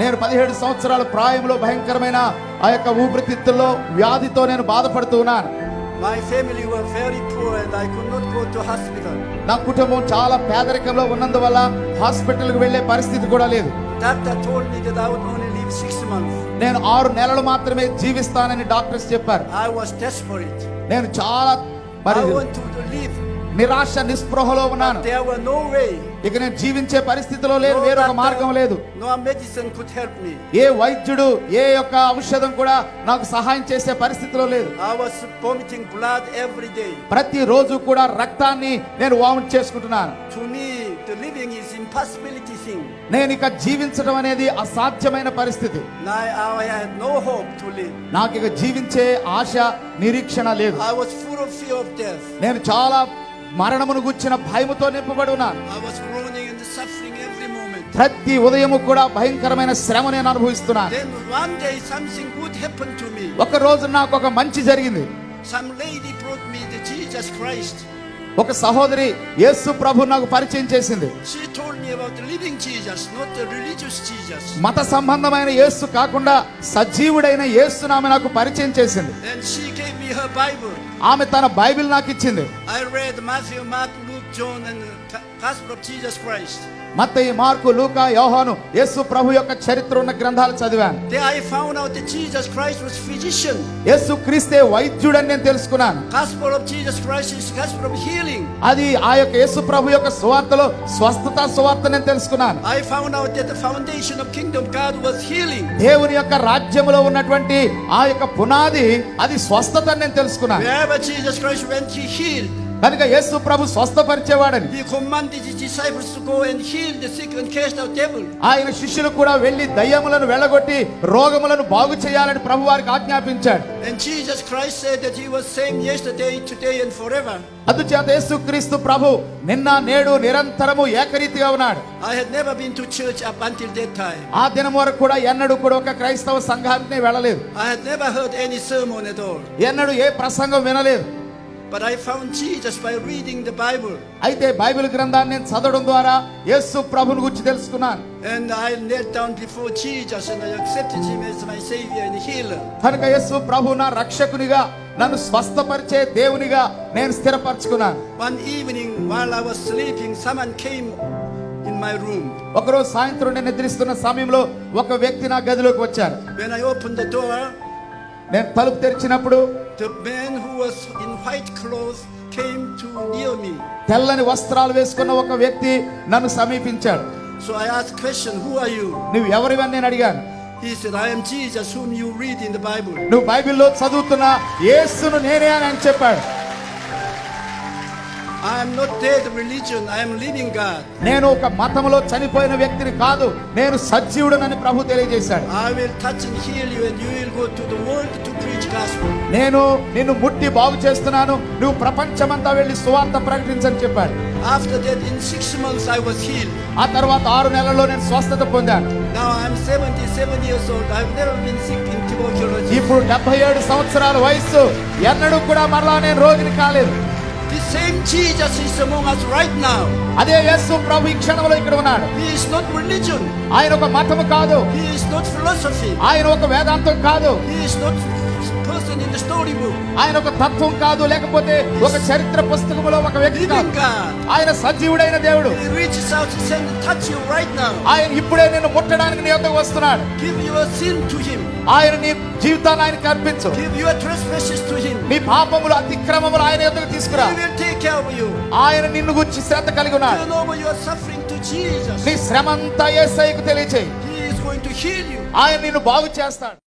నేను పదిహేడు సంవత్సరాల ప్రాయంలో భయంకరమైన ఆ యొక్క ఊపిరితిత్తుల్లో వ్యాధితో నేను బాధపడుతూ ఉన్నాను My family were very poor and I could not go to hospital. నా కుటుంబం చాలా పేదరికంలో ఉన్నందువల్ల హాస్పిటల్కి వెళ్ళే పరిస్థితి కూడా లేదు Doctor told me that I would only live six months. నేను ఆరు నెలలు మాత్రమే జీవిస్తానని డాక్టర్స్ చెప్పారు I was desperate. నేను చాలా మరి I want to live. నిరాశ నిస్పృహలో ఉన్నాను. ఇక నేను జీవించే పరిస్థితిలో లేదు వేరొక మార్గం లేదు. ఏ వైద్యుడు ఏ యొక్క ఔషధం కూడా నాకు సహాయం చేసే పరిస్థితిలో లేదు. ప్రతి రోజు కూడా రక్తాన్ని నేను వామిట్ చేసుకుంటున్నాను. నేను ఇక జీవించడం అనేది అసాధ్యమైన పరిస్థితి. నాకు ఇక జీవించే ఆశ నిరీక్షణ లేదు. నేను చాలా మరణమును గుచ్చిన భయముతో నింపబడి ఉన్నాను ప్రతి ఉదయము కూడా భయంకరమైన శ్రమ నేను అనుభవిస్తున్నాను ఒక రోజు నాకు ఒక మంచి జరిగింది. ఒక సహోదరి యేసు ప్రభు నాకు పరిచయం చేసింది. మత సంబంధమైన యేసు కాకుండా సజీవుడైన యేసు నాకు పరిచయం చేసింది. me her Bible. ఆమె తన బైబిల్ నాకు ఇచ్చింది I read Matthew, Mark, Luke, John, and the Gospel of Jesus Christ. మత్తయి మార్కు లూకా యోహాను యేసు ప్రభు యొక్క చరిత్ర ఉన్న గ్రంథాలు చదివాను There I found out that Jesus Christ was physician. యేసు క్రీస్తే వైద్యుడని నేను తెలుసుకున్నాను Gospel of Jesus Christ is gospel of healing. అది ఆ యొక్క యేసు ప్రభు యొక్క సువార్తలో స్వస్థత సువార్త నేను తెలుసుకున్నాను I found out that the foundation of kingdom God was healing. దేవుని యొక్క రాజ్యములో ఉన్నటువంటి ఆ యొక్క పునాది అది స్వస్థత నేను తెలుసుకున్నాను Wherever Jesus Christ went, he healed. కనుక యేసు ప్రభు స్వస్థపరిచేవాడని. ఆయన శిష్యులు కూడా వెళ్ళి దయ్యములను వెళ్ళగొట్టి రోగములను బాగు చేయాలని ప్రభు వారికి ఆజ్ఞాపించాడు. అందుచేత యేసు క్రీస్తు ప్రభు నిన్న నేడు నిరంతరము ఏకరీతిగా ఉన్నాడు. I had never been to church up until that time ఆ దినం వరకు కూడా ఎన్నడు కూడా ఒక క్రైస్తవ సంఘానికి వెళ్ళలేదు. I had never heard any sermon ఎన్నడు ఏ ప్రసంగం వినలేదు. But I found Jesus by reading the Bible. అయితే బైబిల్ గ్రంథాన్ని నేను చదవడం ద్వారా యేసు ప్రభుని గురించి తెలుసుకున్నాను And I knelt down before Jesus and I accepted him as my Savior and healer. కనుక యేసు ప్రభు నా రక్షకునిగా నన్ను స్వస్థపరిచే దేవునిగా నేను స్థిరపరచుకున్నాను One evening while I was sleeping, someone came in my room. ఒకరోజు సాయంత్రం నేను నిద్రిస్తున్న సమయంలో ఒక వ్యక్తి నా గదిలోకి వచ్చారు When I opened the door, నేను తలుపు తెరిచినప్పుడు తెల్లని వస్త్రాలు వేసుకున్న ఒక వ్యక్తి నన్ను సమీపించాడు. So I ask question who are you నువ్వు ఎవరివి నేను అడిగాను. He said I am Jesus who you read in the Bible నువ్వు బైబిల్లో చదువుతున్న యేసును నేనే అని చెప్పాడు. నేను ఒక మతంలో చనిపోయిన వ్యక్తిని కాదు నేను సజీవుడు అని ప్రభు తెలియజేశాడు నేను నిన్ను ముట్టి బాగు చేస్తున్నాను నువ్వు ప్రపంచమంతా వెళ్ళి సువార్త ప్రకటించని చెప్పాడు After that, in six months, I was healed. Now I'm 77 years old. I've never been sick in tuberculosis. ఇప్పుడు డెబ్బై ఏడు సంవత్సరాల వయస్సు ఎన్నడూ కూడా మరలా నేను రోగిని కాలేదు The same Jesus is among us right now. అదే యేసు ప్రభు ఈ క్షణంలో ఇక్కడ ఉన్నాడు He is not religion. ఆయన ఒక మతము కాదు He is not philosophy. ఆయన ఒక వేదాంతం కాదు He is not person దుష్టుడివు ఆయన ఒక తత్వం కాదు లేకపోతే ఒక చరిత్ర పుస్తకంలో ఒక వ్యక్తి ఆయన సజీవుడైన దేవుడు. ఆయన ఇప్పుడే నేను ముట్టడానికి నీ యొక్క వస్తున్నాడు. ఆయన నీ జీవితాన్ని ఆయన కనిపించు గివ్ యువర్ ట్రెస్పాసెస్ టు నీ పాపములు అతిక్రమములు ఆయన యొక్క తీసుకురా. హి ఆయన నిన్ను గురించి శ్రద్ధ కలిగి ఉన్నాడు. You know why you are suffering to నీ శ్రమంతా యేసయ్యకు తెలియజేయి హి ఆయన నిన్ను బాగు చేస్తాడు.